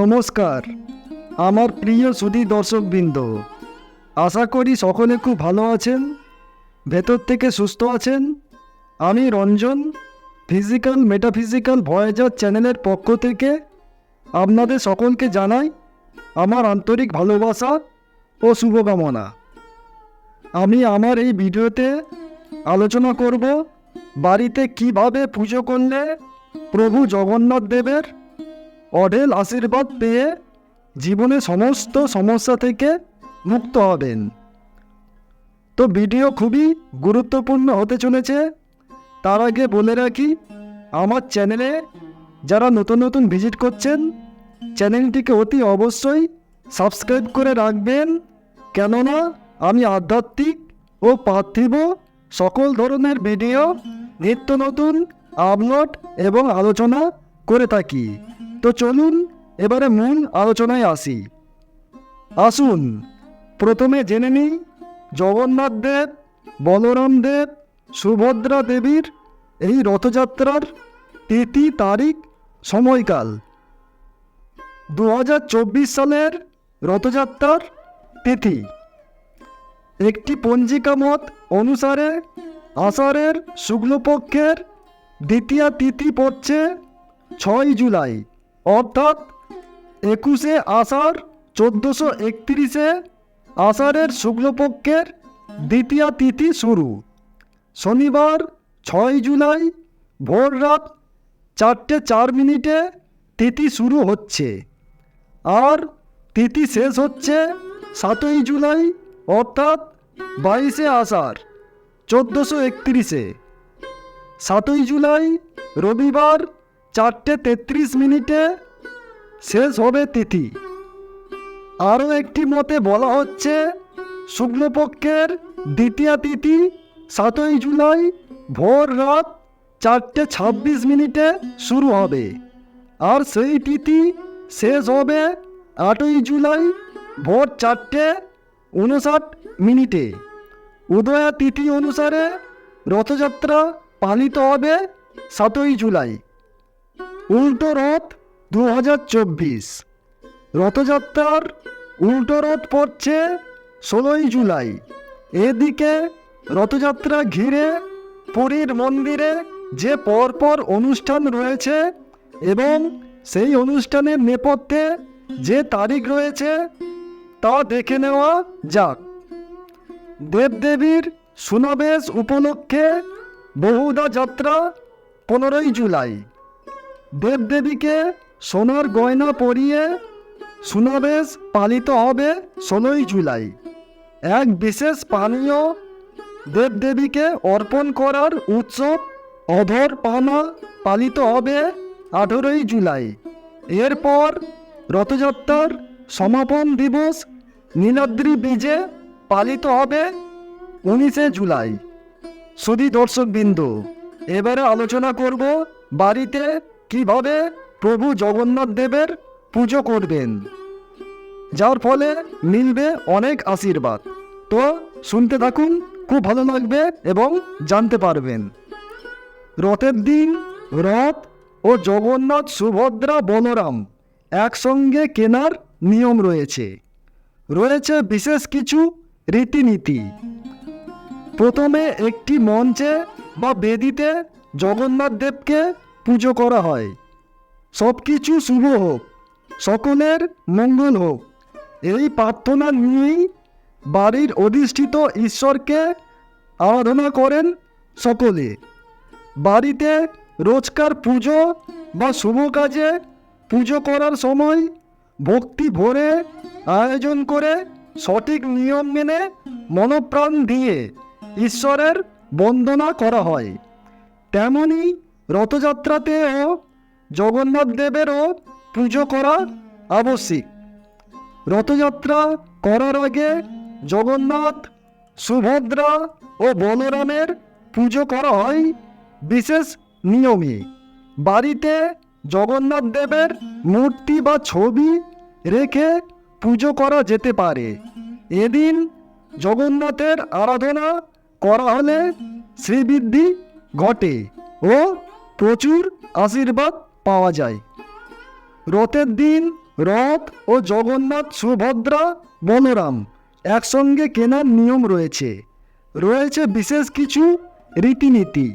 নমস্কার। আমার প্রিয় সুধী দর্শকবৃন্দ, আশা করি সকলে খুব ভালো আছেন, ভেতর থেকে সুস্থ আছেন। আমি রঞ্জন ফিজিক্যাল মেটাফিজিক্যাল ভয়েজার চ্যানেলের পক্ষ থেকে আপনাদের সকলকে জানাই আমার আন্তরিক ভালোবাসা ও শুভকামনা। আমি আমার এই ভিডিওতে আলোচনা করব বাড়িতে কীভাবে পুজো করলে প্রভু জগন্নাথ দেবের অঢেল আশীর্বাদ পেয়ে জীবনে সমস্ত সমস্যা থেকে মুক্ত হবেন। তো ভিডিও খুবই গুরুত্বপূর্ণ হতে চলেছে। তার আগে বলে রাখি, আমার চ্যানেলে যারা নতুন নতুন ভিজিট করছেন, চ্যানেলটিকে অতি অবশ্যই সাবস্ক্রাইব করে রাখবেন। কেননা আমি আধ্যাত্মিক ও পার্থিব সকল ধরনের ভিডিও নিত্য নতুন আপলোড এবং আলোচনা করে থাকি। তো চলুন, এবারে মূল আলোচনায় আসি। আসুন, প্রথমে জেনে নিই জগন্নাথ দেব বলরাম দেব সুভদ্রা দেবীর এই রথযাত্রার তিথি, তারিখ, সময়কাল। দু হাজার চব্বিশ সালের রথযাত্রার তিথি। একটি পঞ্জিকা মত অনুসারে আষাঢ়ের শুক্লপক্ষের দ্বিতীয় তিথি পড়ছে ছয় জুলাই। অর্থাৎ একুশে আষাঢ়, চোদ্দোশো একত্রিশে আষাঢ়ের শুক্লপক্ষের দ্বিতীয় তিথি শুরু। শনিবার, ছয় জুলাই, ভোর রাত চারটে চার মিনিটে তিথি শুরু হচ্ছে। আর তিথি শেষ হচ্ছে সাতই জুলাই, অর্থাৎ বাইশে আষাঢ়, চোদ্দোশো একত্রিশে। সাতই জুলাই, রবিবার চারটে তেত্রিশ মিনিটে শেষ হবে তিথি। আরও একটি মতে বলা হচ্ছে, শুক্লপক্ষের দ্বিতীয় তিথি সাতই জুলাই ভোর রাত চারটে ছাব্বিশ মিনিটে শুরু হবে। আর সেই তিথি শেষ হবে আটই জুলাই ভোর চারটে উনষাট মিনিটে। উদয়া তিথি অনুসারে রথযাত্রা পালিত হবে সাতই জুলাই। উল্টো রথ দু হাজার চব্বিশ। রথযাত্রার উল্টো রথ পড়ছে ষোলোই জুলাই। এদিকে রথযাত্রা ঘিরে পুরীর মন্দিরে যে পরপর অনুষ্ঠান রয়েছে এবং সেই অনুষ্ঠানের নেপথ্যে যে তারিখ রয়েছে তা দেখে নেওয়া যাক। দেবদেবীর সুনবেশ উপলক্ষে বহুদা যাত্রা পনেরোই জুলাই। দেবদেবীকে সোনার গয়না পরিয়ে সুনাবেশ পালিত হবে ষোলোই জুলাই। এক বিশেষ পানীয় দেবদেবীকে অর্পণ করার উৎসব অধর পানা পালিত হবে আঠেরোই জুলাই। এরপর রথযাত্রার সমাপন দিবস নীলাদ্রি বীজে পালিত হবে উনিশে জুলাই। সুধী দর্শকবৃন্দ, এবারে আলোচনা করব বাড়িতে কীভাবে প্রভু জগন্নাথ দেবের পুজো করবেন? যার ফলে মিলবে অনেক আশীর্বাদ। তো শুনতে থাকুন, খুব ভালো লাগবে এবং জানতে পারবেন। রথের দিন রথ ও জগন্নাথ সুভদ্রা বলরাম একসঙ্গে কেনার নিয়ম রয়েছে। রয়েছে বিশেষ কিছু রীতিনীতি। প্রথমে একটি মঞ্চে বা বেদিতে জগন্নাথ দেবকে পুজো করা হয়। সব কিছু শুভ হোক, সকলের মঙ্গল হোক। এই প্রার্থনা নিয়েই বাড়ির অধিষ্ঠিত ঈশ্বরকে আরাধনা করেন সকলে। বাড়িতে রোজকার পুজো বা শুভ কাজে পুজো করার সময় ভক্তি ভরে আয়োজন করে সঠিক নিয়ম মেনে মনপ্রাণ দিয়ে ঈশ্বরের বন্দনা করা হয়। তেমনি রথযাত্রাতেও জগন্নাথ দেবেরও পুজো করা আবশ্যিক। রথযাত্রা করার আগে জগন্নাথ, সুভদ্রা ও বলরামের পুজো করা হয় বিশেষ নিয়মে। বাড়িতে জগন্নাথ দেবের মূর্তি বা ছবি রেখে পুজো করা যেতে পারে। এদিন জগন্নাথের আরাধনা করা হলে শ্রীবৃদ্ধি ঘটে ও প্রচুর আশীর্বাদ পাওয়া যায়। রথের দিন রথ ও জগন্নাথ সুভদ্রা, বলরাম একসঙ্গে কেনার নিয়ম রয়েছে। রয়েছে বিশেষ কিছু রীতিনীতি।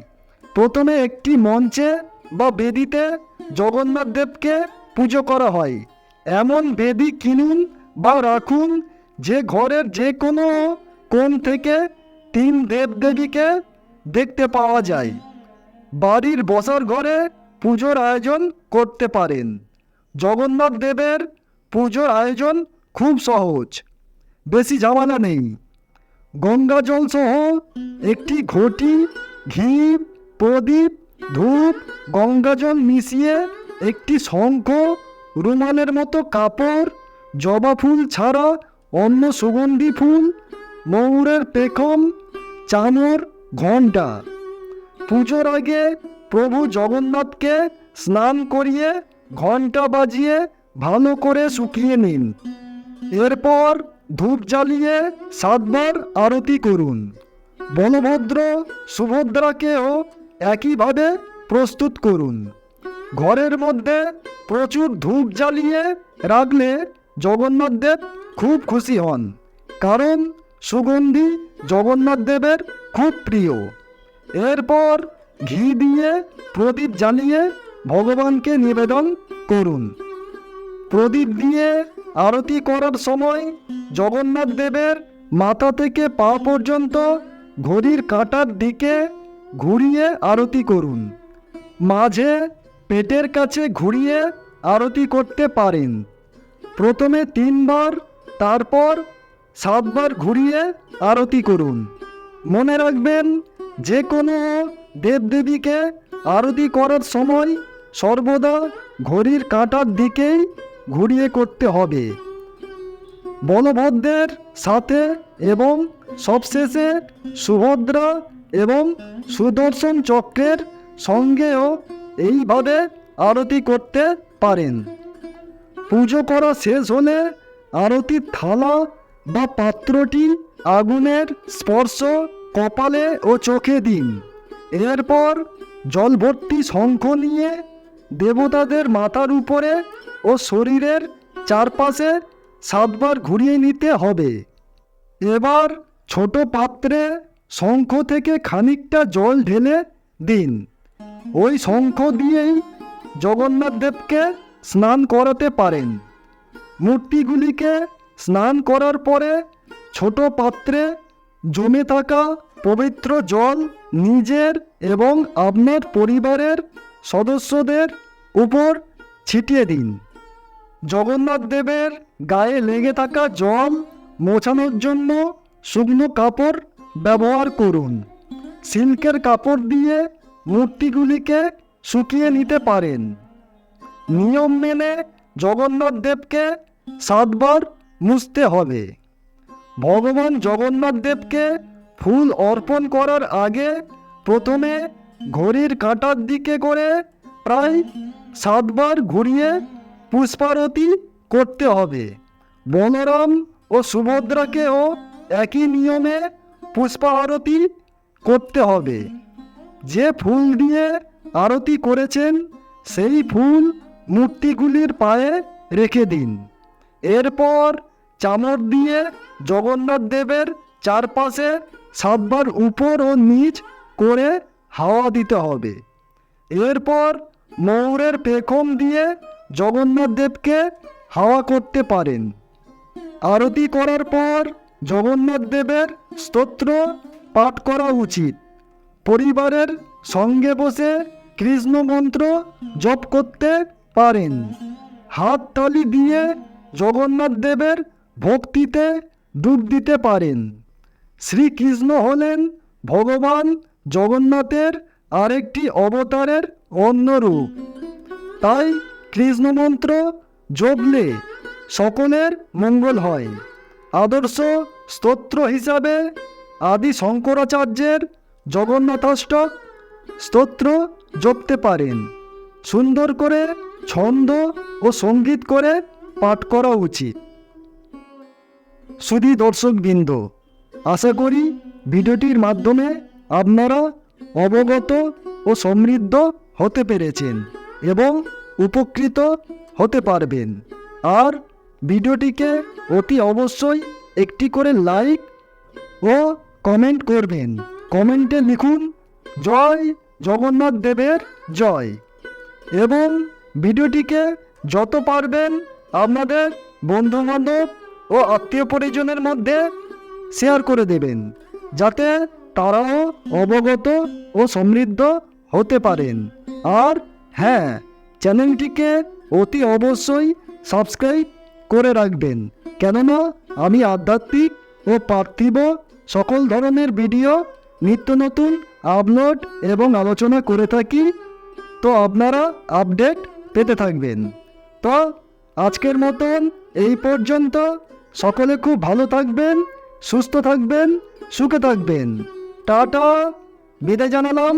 প্রথমে একটি মঞ্চে বা বেদিতে জগন্নাথ দেবকে পুজো করা হয়। এমন বেদি কিনুন বা রাখুন যে ঘরের যে কোনো কোণ থেকে তিন দেবদেবীকে দেখতে পাওয়া যায়। বাড়ির বসার ঘরে পুজোর আয়োজন করতে পারেন। জগন্নাথ দেবের পুজোর আয়োজন খুব সহজ। বেশি ঝামেলা নেই। গঙ্গা জল সহ একটি ঘটি ঘি, প্রদীপ, ধূপ, গঙ্গা জল মিশিয়ে একটি শঙ্খ, রুমালের মতো কাপড়, জবা ফুল ছাড়া অন্য সুগন্ধি ফুল, ময়ূরের পেখম চামর ঘণ্টা। পুজোর আগে প্রভু জগন্নাথকে স্নান করিয়ে ঘণ্টা বাজিয়ে ভালো করে শুকিয়ে নিন। এরপর ধূপ জ্বালিয়ে সাতবার আরতি করুন। বলভদ্র সুভদ্রাকেও একইভাবে প্রস্তুত করুন। ঘরের মধ্যে প্রচুর ধূপ জ্বালিয়ে রাখলে জগন্নাথ দেব খুব খুশি হন, কারণ সুগন্ধি জগন্নাথ দেবের খুব প্রিয়। এরপর ঘি দিয়ে প্রদীপ জ্বালিয়ে ভগবানকে নিবেদন করুন। প্রদীপ দিয়ে আরতি করার সময় জগন্নাথ দেবের মাথা থেকে পা পর্যন্ত ঘড়ির কাঁটার দিকে ঘুরিয়ে আরতি করুন। মাঝে পেটের কাছে ঘুরিয়ে আরতি করতে পারেন। প্রথমে তিনবার, তারপর সাতবার ঘুরিয়ে আরতি করুন। মনে রাখবেন যে কোনো দেবদেবীকে আরতি করার সময় সর্বদা ঘড়ির কাঁটার দিকেই ঘুরিয়ে করতে হবে। বলভদ্রের সাথে এবং সবশেষে সুভদ্রা এবং সুদর্শন চক্রের সঙ্গেও এইভাবে আরতি করতে পারেন। পুজো করা শেষ হলে আরতির থালা বা পাত্রটি আগুনের স্পর্শ কপালে ও চোখে দিন। এরপর জল ভর্তি শঙ্খ নিয়ে দেবতাদের মাথার উপরে ও শরীরের চারপাশে সাতবার ঘুরিয়ে নিতে হবে। এবার ছোট পাত্রে শঙ্খ থেকে খানিকটা জল ঢেলে দিন। ওই শঙ্খ দিয়েই জগন্নাথ দেবকে স্নান করাতে পারেন। মূর্তিগুলিকে স্নান করার পরে ছোট পাত্রে জমে থাকা পবিত্র জল নিজের এবং আপনার পরিবারের সদস্যদের উপর ছিটিয়ে দিন। জগন্নাথ দেবের গায়ে লেগে থাকা জল মোছানোর জন্য শুকনো কাপড় ব্যবহার করুন। সিল্কের কাপড় দিয়ে মূর্তিগুলিকে শুকিয়ে নিতে পারেন। নিয়ম মেনে জগন্নাথ দেবকে সাতবার মুছতে হবে। ভগবান জগন্নাথ দেবকে ফুল অর্পণ করার আগে প্রথমে ঘড়ির কাঁটার দিকে করে প্রায় সাতবার ঘুরিয়ে পুষ্পারতি করতে হবে। বলরাম ও সুভদ্রাকেও একই নিয়মে পুষ্পা আরতি করতে হবে। যে ফুল দিয়ে আরতি করেছেন, সেই ফুল মূর্তিগুলির পায়ে রেখে দিন। এরপর চামর দিয়ে জগন্নাথ দেবের চারপাশে সাতবার উপর ও নিচ করে হাওয়া দিতে হবে। এরপর ময়ূরের পেখম দিয়ে জগন্নাথ দেবকে হাওয়া করতে পারেন। আরতি করার পর জগন্নাথ দেবের স্তোত্র পাঠ করা উচিত। পরিবারের সঙ্গে বসে কৃষ্ণ মন্ত্র জপ করতে পারেন। হাত তালি দিয়ে জগন্নাথ দেবের ভক্তিতে ডুব দিতে পারেন। শ্রীকৃষ্ণ হলেন ভগবান জগন্নাথের আরেকটি অবতারের অন্য রূপ তাই কৃষ্ণ মন্ত্র জপলে সকলের মঙ্গল হয়। আদর্শ স্তোত্র হিসাবে আদি শঙ্করাচার্যের জগন্নাথাষ্টক স্তোত্র জপতে পারেন। সুন্দর করে ছন্দ ও সংগীত করে পাঠ করা উচিত। সুধী দর্শকবৃন্দ। আশা করি ভিডিওটির মাধ্যমে আপনারা অবগত ও সমৃদ্ধ হতে পেরেছেন এবং উপকৃত হতে পারবেন। আর ভিডিওটিকে অতি অবশ্যই একটি করে লাইক ও কমেন্ট করবেন। কমেন্টে লিখুন, জয় জগন্নাথ দেবের জয়। এবং ভিডিওটিকে যত পারবেন আপনাদের বন্ধুবান্ধব ও আত্মীয় পরিজনের মধ্যে শেয়ার করে দেবেন, যাতে তারাও অবগত ও সমৃদ্ধ হতে পারেন। আর হ্যাঁ চ্যানেলটিকে অতি অবশ্যই সাবস্ক্রাইব করে রাখবেন, কেননা আমি আধ্যাত্মিক ও পার্থিব সকল ধরনের ভিডিও নিত্য নতুন আপলোড এবং আলোচনা করে থাকি। তো আপনারা আপডেট পেতে থাকবেন। তো আজকের মতন এই পর্যন্ত সকলে খুব ভালো থাকবেন সুস্থ থাকবেন সুখে থাকবেন টাটা বিদায় জানালাম.